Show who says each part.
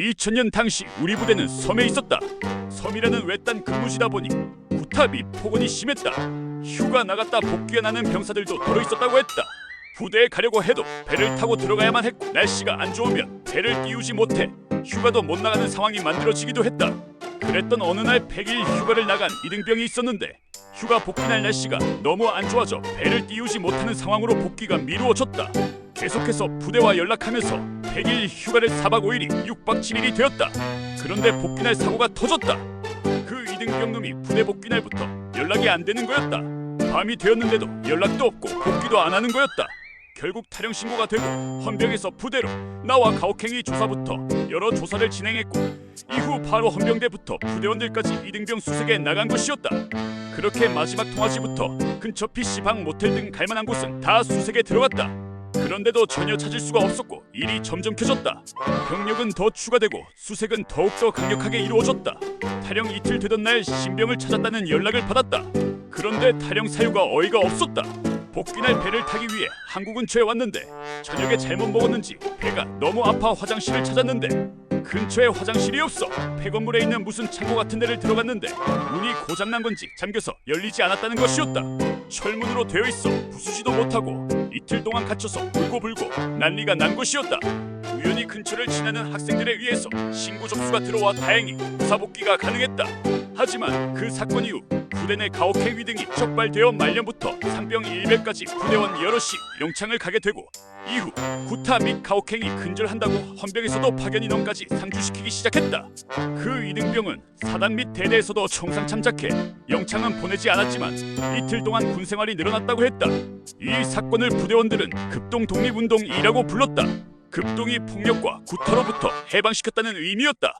Speaker 1: 2000년 당시 우리 부대는 섬에 있었다. 섬이라는 외딴 근무지다 보니 및 폭언이 심했다. 휴가 나갔다 복귀가 나는 병사들도 들어 있었다고 했다. 부대에 가려고 해도 배를 타고 들어가야만 했고 날씨가 안 좋으면 배를 띄우지 못해 휴가도 못 나가는 상황이 만들어지기도 했다. 그랬던 어느 날 100일 휴가를 나간 이등병이 있었는데 휴가 복귀날 날씨가 너무 안 좋아져 배를 띄우지 못하는 상황으로 복귀가 미루어졌다. 계속해서 부대와 연락하면서 100일 휴가를 4박 5일이 6박 7일이 되었다. 그런데 복귀날 사고가 터졌다. 그 이등병 놈이 부대 복귀날부터 연락이 안 되는 거였다. 밤이 되었는데도 연락도 없고 복귀도 안 하는 거였다. 결국 탈영 신고가 되고 헌병에서 부대로 나와 가혹행위 조사부터 여러 조사를 진행했고 이후 바로 헌병대부터 부대원들까지 이등병 수색에 나간 것이었다. 그렇게 마지막 통화지부터 근처 PC방 모텔 등 갈만한 곳은 다 수색에 들어갔다. 그런데도 전혀 찾을 수가 없었고 일이 점점 켜졌다. 병력은 더 추가되고 수색은 더욱더 강력하게 이루어졌다. 탈영 이틀 되던 날 신병을 찾았다는 연락을 받았다. 그런데 탈영 사유가 어이가 없었다. 복귀날 배를 타기 위해 항구 근처에 왔는데 저녁에 잘못 먹었는지 배가 너무 아파 화장실을 찾았는데 근처에 화장실이 없어 폐건물에 있는 무슨 창고 같은 데를 들어갔는데 문이 고장난 건지 잠겨서 열리지 않았다는 것이었다. 철문으로 되어 있어 부수지도 못하고 이틀 동안 갇혀서 울고불고 난리가 난 것이었다. 우연히 근처를 지나는 학생들에 의해서 신고 접수가 들어와 다행히 무사복귀가 가능했다. 하지만 그 사건 이후 부대 내 가혹행 위 등이 적발되어 말년부터 상병 일배까지 부대원 여럿이 영창을 가게 되고 이후 구타 및 가혹행위 근절한다고 헌병에서도 파견 인원까지 상주시키기 시작했다. 그 이등병은 사단 및 대대에서도 총상 참작해 영창은 보내지 않았지만 이틀 동안 군 생활이 늘어났다고 했다. 이 사건을 부대원들은 급동 독립운동이라고 불렀다. 급동이 폭력과 구타로부터 해방시켰다는 의미였다.